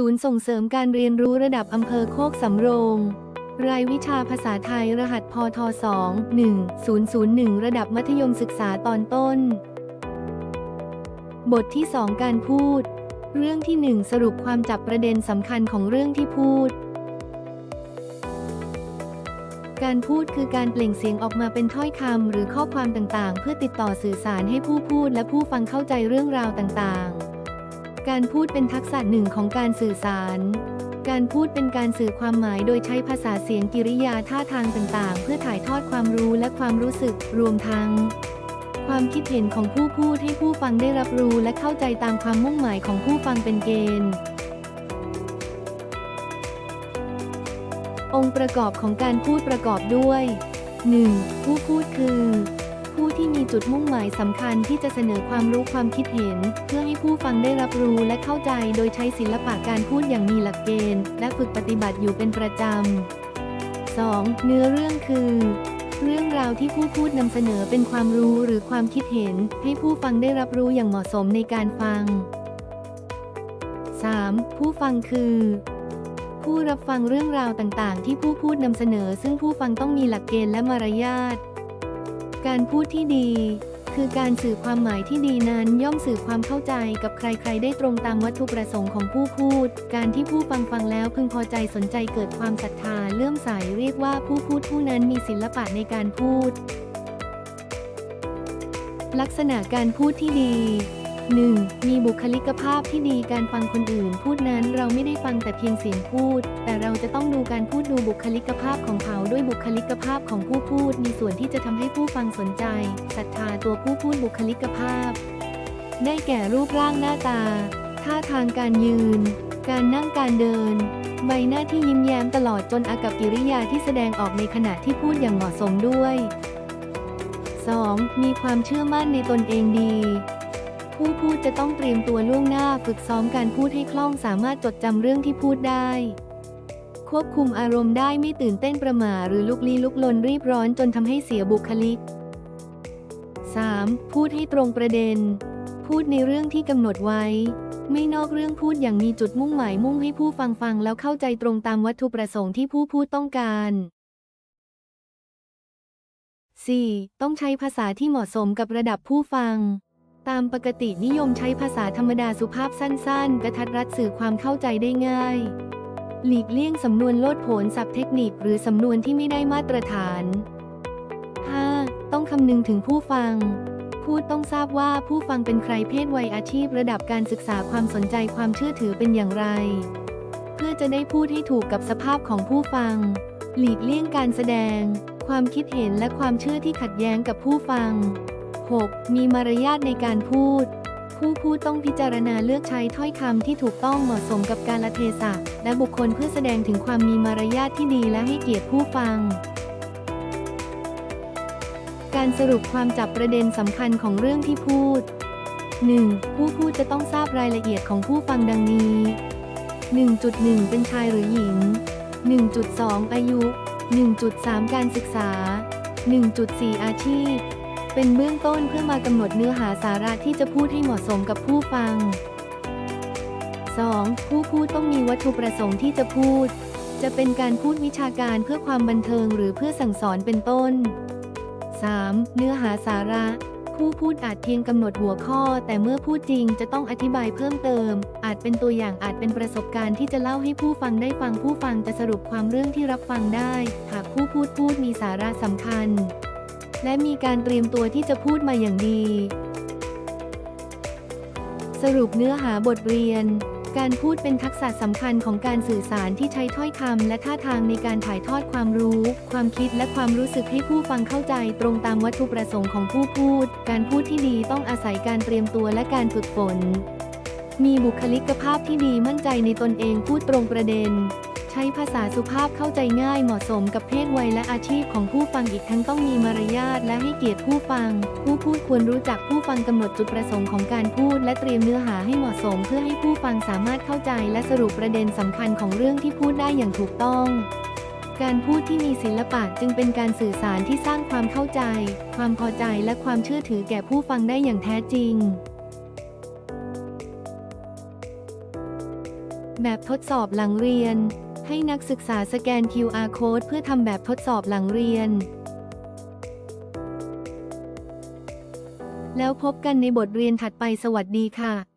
ศูนย์ส่งเสริมการเรียนรู้ระดับอำเภอโคกสำโรง รายวิชาภาษาไทยรหัสพท2 1 0 0 1 ระดับมัธยมศึกษาตอนต้น บทที่ 2 การพูด เรื่องที่ 1 สรุปความจับประเด็นสำคัญของเรื่องที่พูด การพูดคือการเปล่งเสียงออกมาเป็นถ้อยคำหรือข้อความต่างๆ เพื่อติดต่อสื่อสารให้ผู้พูดและผู้ฟังเข้าใจเรื่องราวต่างๆ การพูดเป็นทักษะหนึ่งของการสื่อสาร การพูดเป็นการสื่อความหมายโดยใช้ภาษาเสียงกิริยาท่าทางต่างๆ เพื่อถ่ายทอดความรู้และความรู้สึก รวมทั้ง ความคิดเห็นของผู้พูดให้ผู้ฟังได้รับรู้และเข้าใจตามความมุ่งหมายของผู้ฟังเป็นเกณฑ์องค์ประกอบของการพูดประกอบด้วย 1. ผู้พูดคือ ผู้ที่มีจุดมุ่งหมายสำคัญที่จะเสนอความรู้ความคิดเห็น เพื่อให้ผู้ฟังได้รับรู้และเข้าใจโดยใช้ศิลปะการพูดอย่างมีหลักเกณฑ์ และฝึกปฏิบัติอยู่เป็นประจำ 2. เนื้อเรื่องคือเรื่องราวที่ผู้พูดนำเสนอเป็นความรู้หรือความคิดเห็น ให้ผู้ฟังได้รับรู้อย่างเหมาะสมในการฟัง 3. ผู้ฟังคือ ผู้รับฟังเรื่องราวต่างๆ ที่ผู้พูดนำเสนอ ซึ่งผู้ฟังต้องมีหลักเกณฑ์และมารยาท การพูดที่ดี คือการสื่อความหมายที่ดีนั้นย่อมสื่อความเข้าใจกับใครๆ ได้ตรงตามวัตถุประสงค์ของผู้พูด การที่ผู้ฟังฟังแล้วพึงพอใจสนใจเกิดความศรัทธาเลื่อมใสเรียกว่าผู้พูดผู้นั้นมีศิลปะในการพูด ลักษณะการพูดที่ดี 1. มีบุคลิกภาพที่ดีการฟังคนอื่น พูดนั้นเราไม่ได้ฟังแต่เพียงเสียงพูด แต่เราจะต้องดูการพูดดูบุคลิกภาพของเขาด้วยบุคลิกภาพของผู้พูด มีส่วนที่จะทำให้ผู้ฟังสนใจศรัทธาตัวผู้พูดบุคลิกภาพ ได้แก่รูปร่างหน้าตา ท่าทางการยืน การนั่งการเดิน ใบหน้าที่ยิ้มแย้มตลอดจนอากับกิริยาที่แสดงออกในขณะที่พูดอย่างเหมาะสมด้วย 2. มีความเชื่อมั่นในตนเองดี ผู้พูดจะต้องเตรียมตัวล่วงหน้าฝึกซ้อมการพูดให้คล่องสามารถจดจำเรื่องที่พูดได้ ควบคุมอารมณ์ได้ไม่ตื่นเต้นประหม่าหรือลุกลี้ลุกลนรีบร้อนจนทำให้เสียบุคลิก 3. พูดให้ตรงประเด็น พูดในเรื่องที่กำหนดไว้ ไม่นอกเรื่องพูดอย่างมีจุดมุ่งหมายมุ่งให้ผู้ฟังฟังแล้วเข้าใจตรงตามวัตถุประสงค์ที่ผู้พูดต้องการ 4. ต้องใช้ภาษาที่เหมาะสมกับระดับผู้ฟัง ตามปกตินิยมใช้ภาษาธรรมดาสุภาพสั้น ๆ กระทัดรัดสื่อความเข้าใจได้ง่าย หลีกเลี่ยงสำนวนโลดโผนศัพท์เทคนิคหรือสำนวนที่ไม่ได้มาตรฐาน 5. ต้องคำนึงถึงผู้ฟัง พูดต้องทราบว่าผู้ฟังเป็นใครเพศวัยอาชีพ ระดับการศึกษาความสนใจความเชื่อถือเป็นอย่างไร เพื่อจะได้พูดให้ถูกกับสภาพของผู้ฟัง หลีกเลี่ยงการแสดง ความคิดเห็นและความเชื่อที่ขัดแย้งกับผู้ฟัง 6. มีมารยาทในการพูด ผู้พูดต้องพิจารณาเลือกใช้ถ้อยคำที่ถูกต้องเหมาะสมกับการละเทศะและบุคคลเพื่อแสดงถึงความมีมารยาทที่ดีและให้เกียรติผู้ฟัง การสรุปความจับประเด็นสำคัญของเรื่องที่พูด 1. ผู้พูดจะต้องทราบรายละเอียดของผู้ฟังดังนี้ 1.1 เป็นชายหรือหญิง 1.2 อายุ 1.3 การศึกษา 1.4 อาชีพ เป็นเบื้องต้นเพื่อมากำหนดเนื้อหาสาระที่จะพูดให้เหมาะสมกับผู้ฟัง 2. ผู้พูดต้องมีวัตถุประสงค์ที่จะพูด จะเป็นการพูดวิชาการเพื่อความบันเทิงหรือเพื่อสั่งสอนเป็นต้น 3. เนื้อหาสาระ ผู้พูดอาจเพียงกำหนดหัวข้อ แต่เมื่อพูดจริงจะต้องอธิบายเพิ่มเติม อาจเป็นตัวอย่างอาจเป็นประสบการณ์ที่จะเล่าให้ผู้ฟังได้ฟังผู้ฟังจะสรุปความเรื่องที่รับฟังได้ หากผู้พูดพูดมีสาระสำคัญ และมีการเตรียมตัวที่จะพูดมาอย่างดี สรุปเนื้อหาบทเรียน การพูดเป็นทักษะสำคัญของการสื่อสารที่ใช้ถ้อยคำและท่าทางในการถ่ายทอดความรู้ ความคิดและความรู้สึกให้ผู้ฟังเข้าใจตรงตามวัตถุประสงค์ของผู้พูด การพูดที่ดีต้องอาศัยการเตรียมตัวและการฝึกฝนมีบุคลิกภาพที่ดีมั่นใจในตนเองพูดตรงประเด็น ช้ภาษาสุภาพเข้าใจง่ายเหมาะสมกับเพศวัยและอาชีพของผู้ฟังอีกทั้งต้องมีมารยาทและให้เกียรติผู้ฟัง ผู้พูดควรรู้จักผู้ฟังกำหนดจุดประสงค์ของการพูด และเตรียมเนื้อหาให้เหมาะสม เพื่อให้ผู้ฟังสามารถเข้าใจและสรุปประเด็นสำคัญของเรื่องที่พูดได้อย่างถูกต้องการพูดที่มีศิลปะจึงเป็นการสื่อสารที่สร้างความเข้าใจ ความพอใจและความเชื่อถือแก่ผู้ฟังได้อย่างแท้จริง แบบทดสอบหลังเรียน ให้นักศึกษาสแกน QR code เพื่อทำแบบทดสอบหลังเรียน แล้วพบกันในบทเรียนถัดไปสวัสดีค่ะ